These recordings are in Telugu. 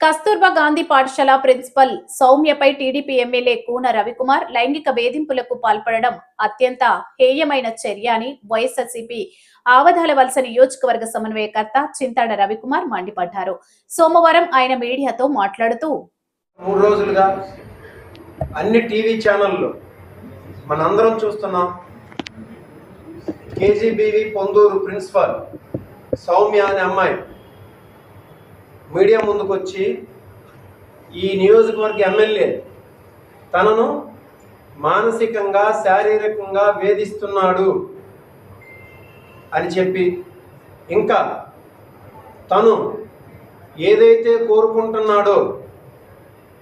కస్తూర్బా గాంధీ పాఠశాల ప్రిన్సిపల్ సౌమ్యపై టీడీపీ ఎమ్మెల్యే కూన రవికుమార్ లైంగిక వేధింపులకు పాల్పడడం అత్యంత హేయమైన చర్య అని వైఎస్ఆర్సీపీ ఆవధాల వలస నియోజకవర్గ సమన్వయకర్త చింతాడ రవికుమార్ మండిపడ్డారు. సోమవారం ఆయన మీడియాతో మాట్లాడుతూ మూడు రోజులుగా అన్ని టీవీ ఛానళ్ళు మనందరం చూస్తున్నాం. కేజీబీవి పొందూరు ప్రిన్సిపల్ సౌమ్య అనే అమ్మాయి మీడియా ముందుకు వచ్చి ఈ నియోజకవర్గ ఎమ్మెల్యే తనను మానసికంగా శారీరకంగా వేధిస్తున్నాడు అని చెప్పి ఇంకా తను ఏదైతే కోరుకుంటున్నాడో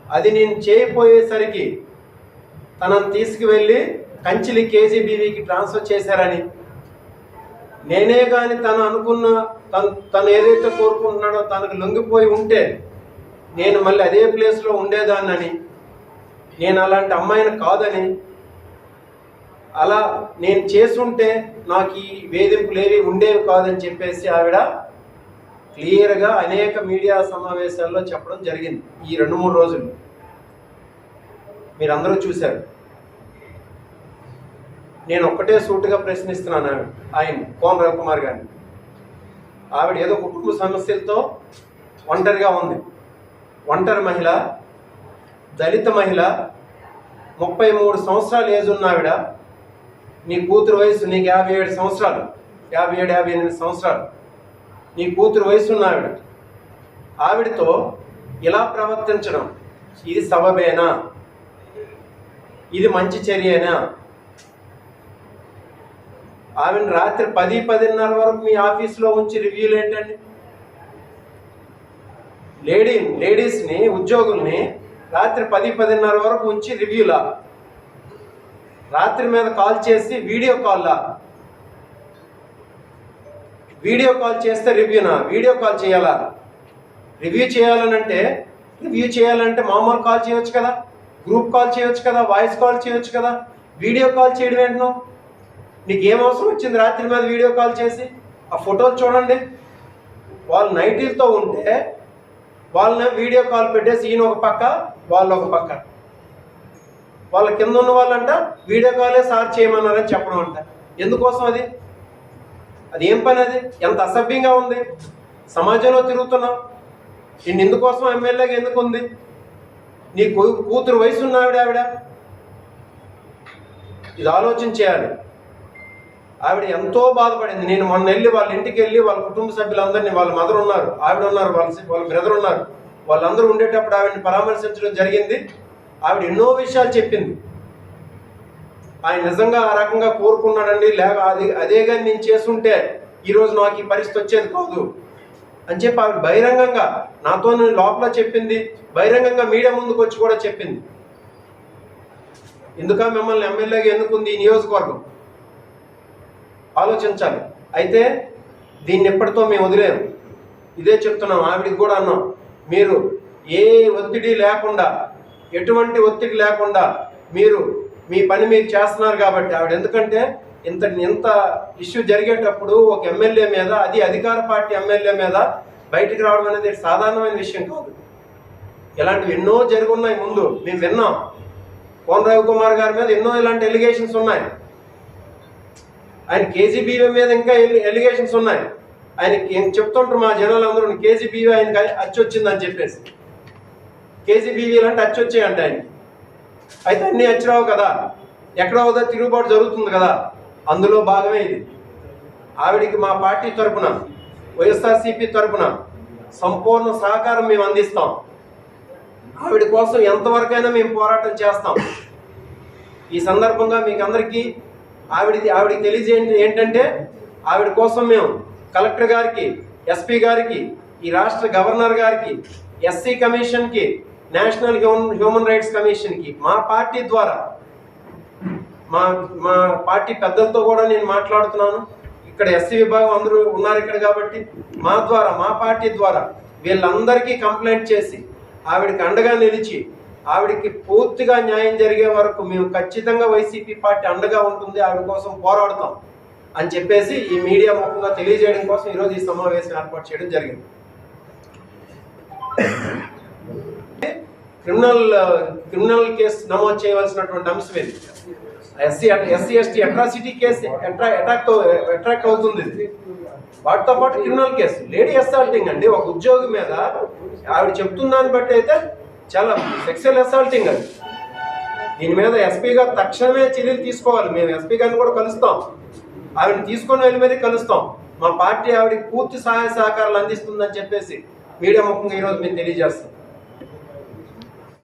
అది నేను చేయపోయేసరికి తనను తీసుకువెళ్ళి కంచిలి కేజీబీవీకి ట్రాన్స్ఫర్ చేశారని నేనే కానీ తను అనుకున్న తను తను ఏదైతే కోరుకుంటున్నాడో తనకు లొంగిపోయి ఉంటే నేను మళ్ళీ అదే ప్లేస్లో ఉండేదాన్నని నేను అలాంటి అమ్మాయిని కాదని అలా నేను చేసుంటే నాకు ఈ వేధింపులు ఏవి ఉండేవి కాదని చెప్పేసి ఆవిడ క్లియర్గా అనేక మీడియా సమావేశాల్లో చెప్పడం జరిగింది ఈ రెండు మూడు రోజులు. మీరందరూ చూశారు. నేను ఒక్కటే సూటుగా ప్రశ్నిస్తున్నాను ఆవిడ ఆయన కోన రవికుమార్ గారిని. ఆవిడ ఏదో కుటుంబ సమస్యలతో ఒంటరిగా ఉంది. ఒంటరి మహిళ దళిత మహిళ ముప్పై మూడు సంవత్సరాలు ఏజ్ ఉన్న ఆవిడ నీ కూతురు వయసు నీకు యాభై ఏడు సంవత్సరాలు యాభై ఏడు యాభై ఎనిమిది సంవత్సరాలు. నీ కూతురు వయసు ఉన్న ఆవిడ. ఆవిడతో ఇలా ప్రవర్తించడం ఇది సబబేనా? ఇది మంచి చర్యేనా? ఆమెను రాత్రి పది పదిన్నర వరకు మీ ఆఫీస్లో ఉంచి రివ్యూలు ఏంటండి? లేడీ లేడీస్ని ఉద్యోగుల్ని రాత్రి పది పదిన్నర వరకు ఉంచి రివ్యూలా? రాత్రి మీద కాల్ చేసి వీడియో కాల్లా? వీడియో కాల్ చేస్తే రివ్యూనా? వీడియో కాల్ చేయాలా? రివ్యూ చేయాలనంటే రివ్యూ చేయాలంటే మామూలు కాల్ చేయొచ్చు కదా? గ్రూప్ కాల్ చేయొచ్చు కదా? వాయిస్ కాల్ చేయొచ్చు కదా? వీడియో కాల్ చేయడం ఏంటో నీకు ఏం అవసరం వచ్చింది? రాత్రి మీద వీడియో కాల్ చేసి ఆ ఫోటోలు చూడండి. వాళ్ళు నైటీలతో ఉంటే వాళ్ళని వీడియో కాల్ పెట్టేసి ఈయన ఒక పక్క వాళ్ళు ఒక పక్క. వాళ్ళ కింద ఉన్న వాళ్ళంట వీడియో కాలే సార్ చేయమన్నారని చెప్పడం అంట. ఎందుకోసం అది? అది ఏం పని అది? ఎంత అసభ్యంగా ఉంది? సమాజంలో తిరుగుతున్నావు నేను ఎందుకోసం ఎమ్మెల్యేగా ఎందుకు ఉంది? నీ కూతురు వయసు ఉన్న ఆవిడ ఆవిడ. ఇది ఆలోచన చేయాలి. ఆవిడ ఎంతో బాధపడింది. నేను మొన్న వెళ్ళి వాళ్ళ ఇంటికి వెళ్ళి వాళ్ళ కుటుంబ సభ్యులందరినీ వాళ్ళ మదర్ ఉన్నారు ఆవిడ ఉన్నారు వాళ్ళ వాళ్ళ బ్రదర్ ఉన్నారు. వాళ్ళందరూ ఉండేటప్పుడు ఆవిడని పరామర్శించడం జరిగింది. ఆవిడ ఎన్నో విషయాలు చెప్పింది. ఆయన నిజంగా ఆ రకంగా కోరుకున్నాడండి లేక అది అదే కానీ నేను చేస్తుంటే ఈరోజు నాకు ఈ పరిస్థితి వచ్చేది కాదు అని చెప్పి ఆవిడ బహిరంగంగా నాతో లోపల చెప్పింది బహిరంగంగా మీడియా ముందుకు వచ్చి కూడా చెప్పింది. ఎందుక మిమ్మల్ని ఎమ్మెల్యేగా ఎందుకుంది ఈ నియోజకవర్గం. ఆలోచించాలి. అయితే దీన్ని ఎప్పటితో మేము వదిలేము ఇదే చెప్తున్నాం ఆవిడికి కూడా అన్నాం. మీరు ఏ ఒత్తిడి లేకుండా ఎటువంటి ఒత్తిడి లేకుండా మీరు మీ పని మీరు చేస్తున్నారు కాబట్టి ఆవిడ. ఎందుకంటే ఇంత ఇంత ఇష్యూ జరిగేటప్పుడు ఒక ఎమ్మెల్యే మీద అది అధికార పార్టీ ఎమ్మెల్యే మీద బయటికి రావడం అనేది సాధారణమైన విషయం కాదు. ఇలాంటివి ఎన్నో జరుగున్నాయి ముందు. మేము విన్నాం. కోన రవికుమార్ గారి మీద ఎన్నో ఇలాంటి ఎలిగేషన్స్ ఉన్నాయి. ఆయన కేజీబీ మీద ఇంకా ఎలిగేషన్స్ ఉన్నాయి. ఆయన చెప్తుంటారు మా జనాలందరూ? కేజీబీవీ ఆయనకి అచ్చి వచ్చిందని చెప్పేసి. కేజీబీవీ అంటే అచ్చి వచ్చాయంట ఆయన అయితే అన్నీ అచ్చిరావు కదా. ఎక్కడ అవుదా తిరుగుబాటు జరుగుతుంది కదా. అందులో భాగమే ఇది. ఆవిడికి మా పార్టీ తరపున వైఎస్ఆర్సీపీ తరపున సంపూర్ణ సహకారం మేము అందిస్తాం. ఆవిడ కోసం ఎంతవరకైనా మేము పోరాటం చేస్తాం. ఈ సందర్భంగా మీకు అందరికీ ఆవిడది ఆవిడకి తెలియజేయండి ఏంటంటే ఆవిడ కోసం మేము కలెక్టర్ గారికి ఎస్పీ గారికి ఈ రాష్ట్ర గవర్నర్ గారికి ఎస్సీ కమిషన్కి నేషనల్ హ్యూమన్ హ్యూమన్ రైట్స్ కమిషన్కి మా పార్టీ ద్వారా మా మా పార్టీ పెద్దలతో కూడా నేను మాట్లాడుతున్నాను. ఇక్కడ ఎస్సీ విభాగం అందరూ ఉన్నారు ఇక్కడ కాబట్టి మా ద్వారా మా పార్టీ ద్వారా వీళ్ళందరికీ కంప్లైంట్ చేసి ఆవిడకి అండగా నిలిచి ఆవిడకి పూర్తిగా న్యాయం జరిగే వరకు మేము ఖచ్చితంగా వైసీపీ పార్టీ అండగా ఉంటుంది ఆవిడ కోసం పోరాడతాం అని చెప్పేసి ఈ మీడియా ముఖంగా తెలియజేయడం కోసం ఈరోజు ఈ సమావేశం ఏర్పాటు చేయడం జరిగింది. క్రిమినల్ క్రిమినల్ కేసు నమోదు చేయవలసినటువంటి అంశం ఇది SC SC ST atrocity case attract attract అవుతుంది. వాటితో పాటు క్రిమినల్ కేసు. లేడీ అసాల్టింగ్ అండి. ఒక ఉద్యోగి మీద ఆవిడ చెప్తున్న దాన్ని బట్టి అయితే చాలా సెక్సువల్ అసాల్టింగ్ అది. దీని మీద ఎస్పీ గారు తక్షణమే చర్యలు తీసుకోవాలి. మేము ఎస్పీ గారిని కూడా కలుస్తాం. ఆవిడని తీసుకొని వెళ్ళి మీద కలుస్తాం. మా పార్టీ ఆవిడకి పూర్తి సహాయ సహకారాలు అందిస్తుందని చెప్పేసి మీడియా ముఖంగా ఈరోజు మేము తెలియజేస్తాం.